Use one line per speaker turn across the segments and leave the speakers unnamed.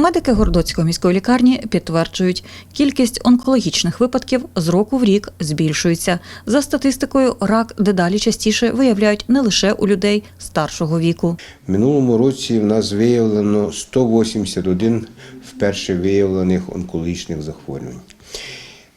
Медики Гордоцької міської лікарні підтверджують, кількість онкологічних випадків з року в рік збільшується. За статистикою, рак дедалі частіше виявляють не лише у людей старшого віку.
Минулому році в нас виявлено 181 вперше виявлених онкологічних захворювань.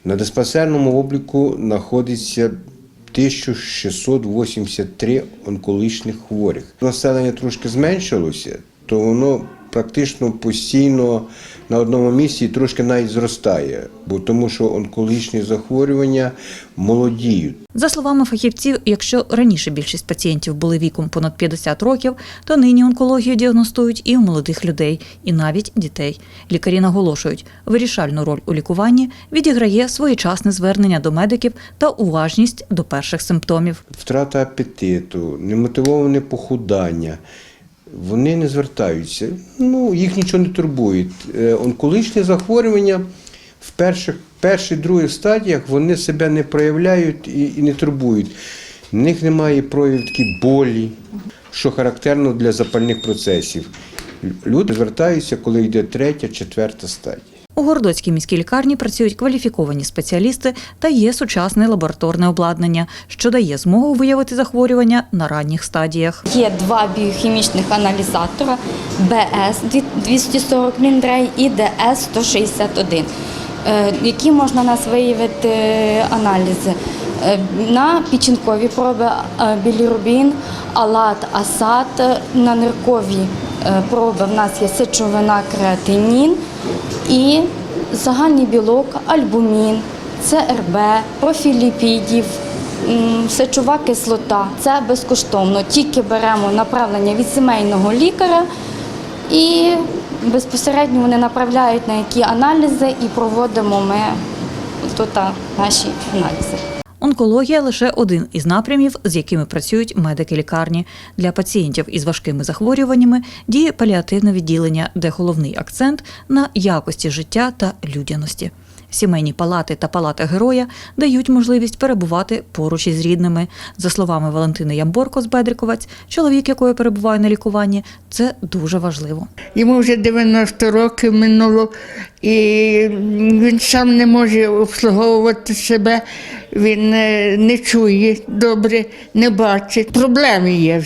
На диспансерному обліку знаходиться 1683 онкологічних хворих. Населення трошки зменшилося, то воно практично постійно на одному місці і трошки навіть зростає, бо тому що онкологічні захворювання молодіють.
За словами фахівців, якщо раніше більшість пацієнтів були віком понад 50 років, то нині онкологію діагностують і у молодих людей, і навіть дітей. Лікарі наголошують, вирішальну роль у лікуванні відіграє своєчасне звернення до медиків та уважність до перших симптомів.
втрата апетиту, немотивоване похудання. Вони не звертаються. Ну, їх нічого не турбує. Е, Онкологічні захворювання в перших, перших, других стадіях вони себе не проявляють і, і не турбують. В них немає проявів болі, що характерно для запальних процесів. Люди звертаються, коли йде третя, четверта стадія.
У Гордоцькій міській лікарні працюють кваліфіковані спеціалісти та є сучасне лабораторне обладнання, що дає змогу виявити захворювання на ранніх стадіях.
Є два біохімічних аналізатора БС 240 мілігрей і ДС 161, е, які можна нас виявити е, аналізи. Е, На печінкові проби білірубін, алат, асат, на ниркові проби в нас є сечовина, креатинін і загальний білок, альбумін, ЦРБ, профіль ліпідів, Сечова кислота це безкоштовно. Тільки беремо направлення від сімейного лікаря і безпосередньо вони направляють на які аналізи і проводимо ми тут наші аналізи.
Онкологія лише один із напрямів, з якими працюють медики лікарні. Для пацієнтів із важкими захворюваннями діє паліативне відділення, де головний акцент на якості життя та людяності. Сімейні палати та палата героя дають можливість перебувати поруч із рідними. За словами Валентини Ямборко з Бедріковець, чоловік, якої перебуває на лікуванні, це дуже важливо.
Йому вже 90 років минуло, і він сам не може обслуговувати себе, він е, не чує добре, не бачить. Проблеми є в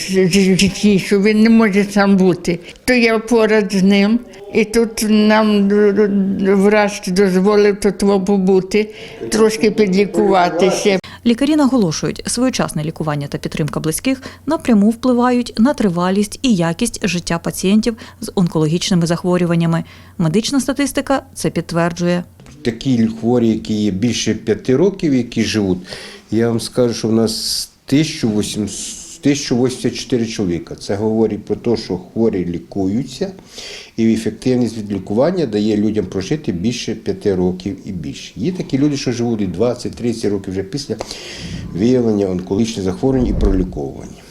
житті, що він не може сам бути. То я поряд з ним, і тут нам д- д- дозволив тут побути, трошки підлікуватися.
Лікарі наголошують, своєчасне лікування та підтримка близьких напряму впливають на тривалість і якість життя пацієнтів з онкологічними захворюваннями. Медична статистика це підтверджує.
Такі хворі, які є більше п'яти років, які живуть, я вам скажу, що в нас 1800 1084 чоловіка. Це говорить про те, що хворі лікуються, і ефективність від лікування дає людям прожити більше 5 років і більше. Є такі люди, що живуть і 20-30 років вже після виявлення онкологічних захворювань і проліковування.